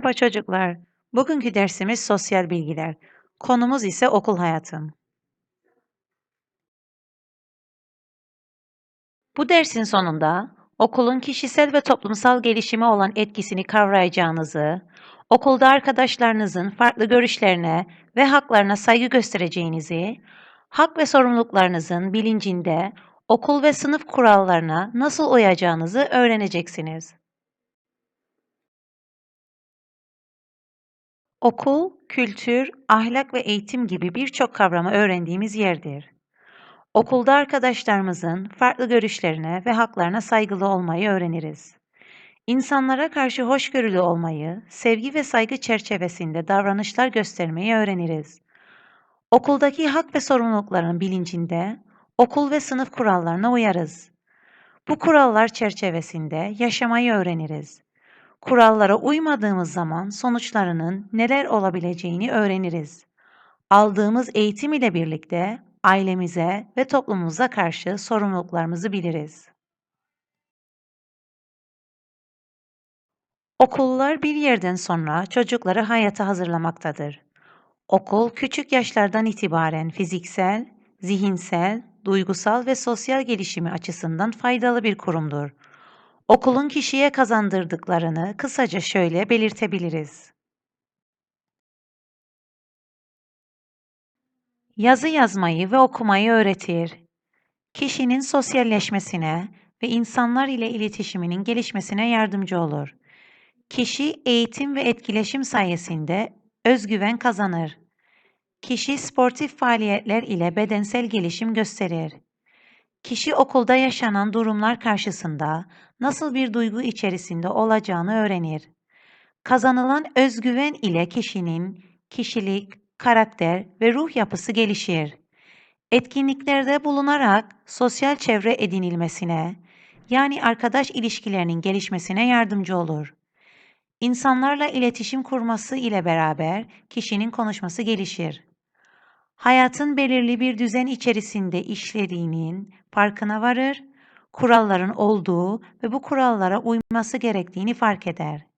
Merhaba çocuklar. Bugünkü dersimiz sosyal bilgiler. Konumuz ise okul hayatım. Bu dersin sonunda okulun kişisel ve toplumsal gelişime olan etkisini kavrayacağınızı, okulda arkadaşlarınızın farklı görüşlerine ve haklarına saygı göstereceğinizi, hak ve sorumluluklarınızın bilincinde okul ve sınıf kurallarına nasıl uyacağınızı öğreneceksiniz. Okul, kültür, ahlak ve eğitim gibi birçok kavramı öğrendiğimiz yerdir. Okulda arkadaşlarımızın farklı görüşlerine ve haklarına saygılı olmayı öğreniriz. İnsanlara karşı hoşgörülü olmayı, sevgi ve saygı çerçevesinde davranışlar göstermeyi öğreniriz. Okuldaki hak ve sorumlulukların bilincinde okul ve sınıf kurallarına uyarız. Bu kurallar çerçevesinde yaşamayı öğreniriz. Kurallara uymadığımız zaman sonuçlarının neler olabileceğini öğreniriz. Aldığımız eğitim ile birlikte ailemize ve toplumumuza karşı sorumluluklarımızı biliriz. Okullar bir yerden sonra çocukları hayata hazırlamaktadır. Okul küçük yaşlardan itibaren fiziksel, zihinsel, duygusal ve sosyal gelişimi açısından faydalı bir kurumdur. Okulun kişiye kazandırdıklarını kısaca şöyle belirtebiliriz. Yazı yazmayı ve okumayı öğretir. Kişinin sosyalleşmesine ve insanlar ile iletişiminin gelişmesine yardımcı olur. Kişi eğitim ve etkileşim sayesinde özgüven kazanır. Kişi sportif faaliyetler ile bedensel gelişim gösterir. Kişi okulda yaşanan durumlar karşısında nasıl bir duygu içerisinde olacağını öğrenir. Kazanılan özgüven ile kişinin kişilik, karakter ve ruh yapısı gelişir. Etkinliklerde bulunarak sosyal çevre edinilmesine, yani arkadaş ilişkilerinin gelişmesine yardımcı olur. İnsanlarla iletişim kurması ile beraber kişinin konuşması gelişir. Hayatın belirli bir düzen içerisinde işlediğinin farkına varır, kuralların olduğu ve bu kurallara uyması gerektiğini fark eder.